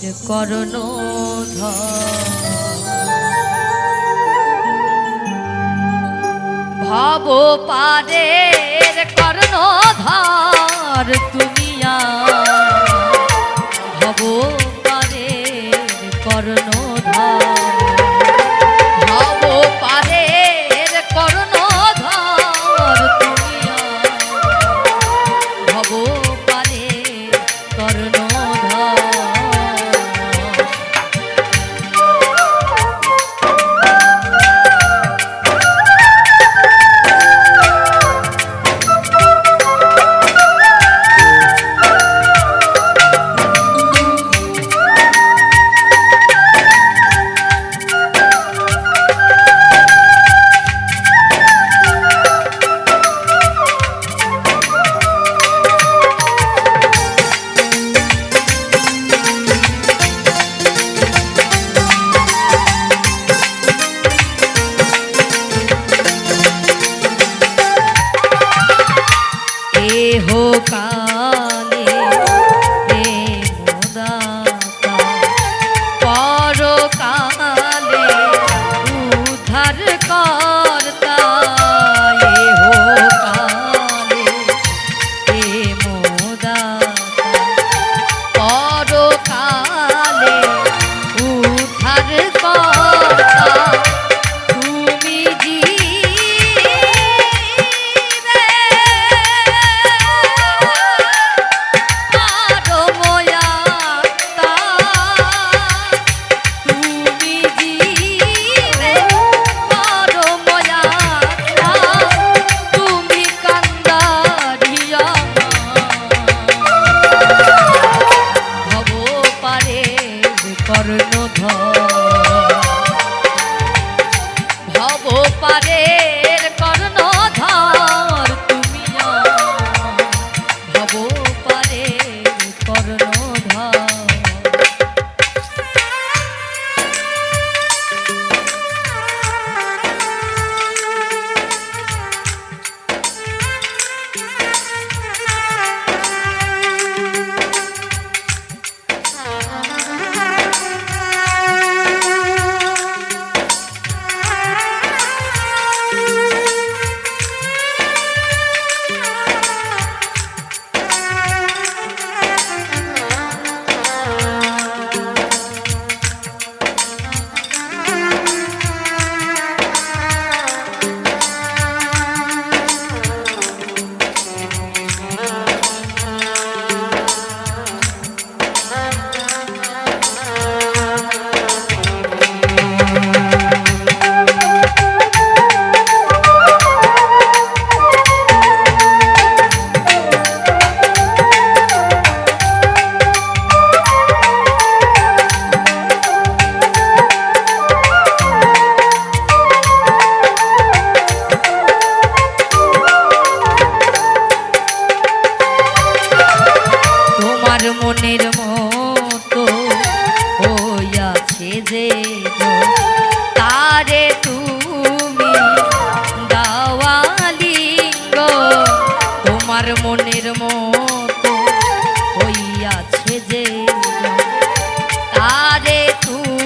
করণ ভব পারে করণ ধর তুমি ভব পারে করণ ধর তারে তুমি দাওয়ালি গো। তোমার মনের মতো হইয়াছে যে তারে তুমি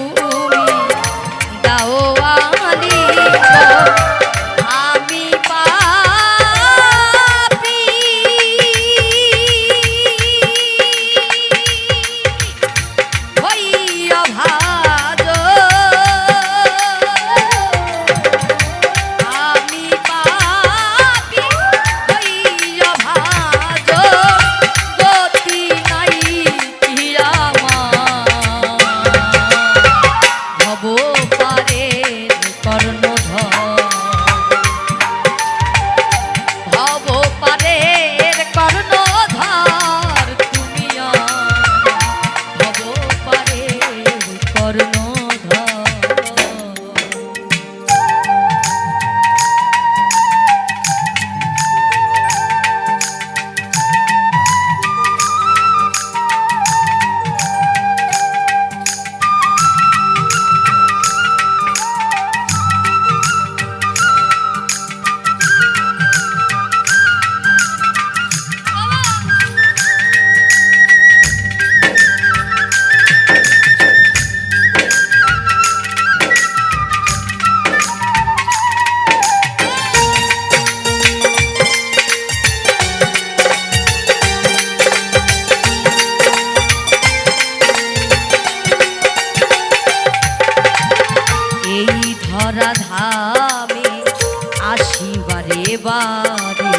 বারে বারে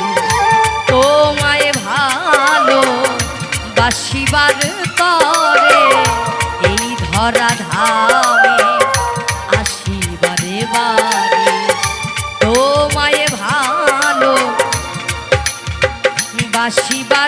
তোমায় ভালো বাসিবার করে এই ধরা ধারে আসিবারে বারে তোমায় ভালো বাসিবার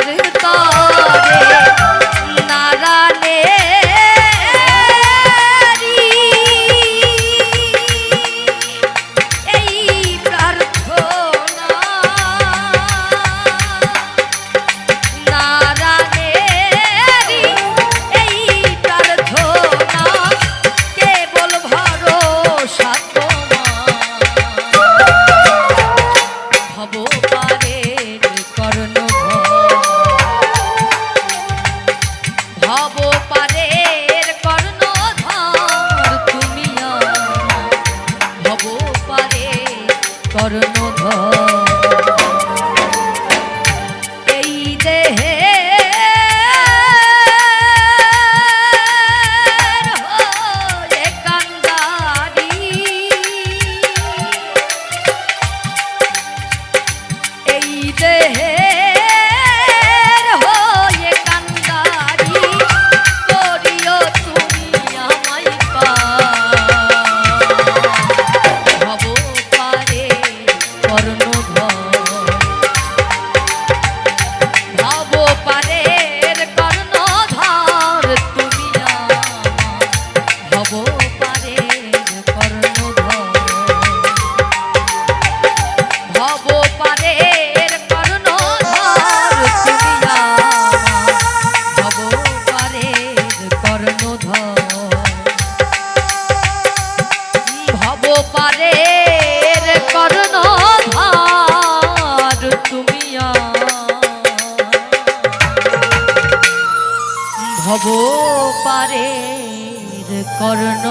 পারের কর্ণ।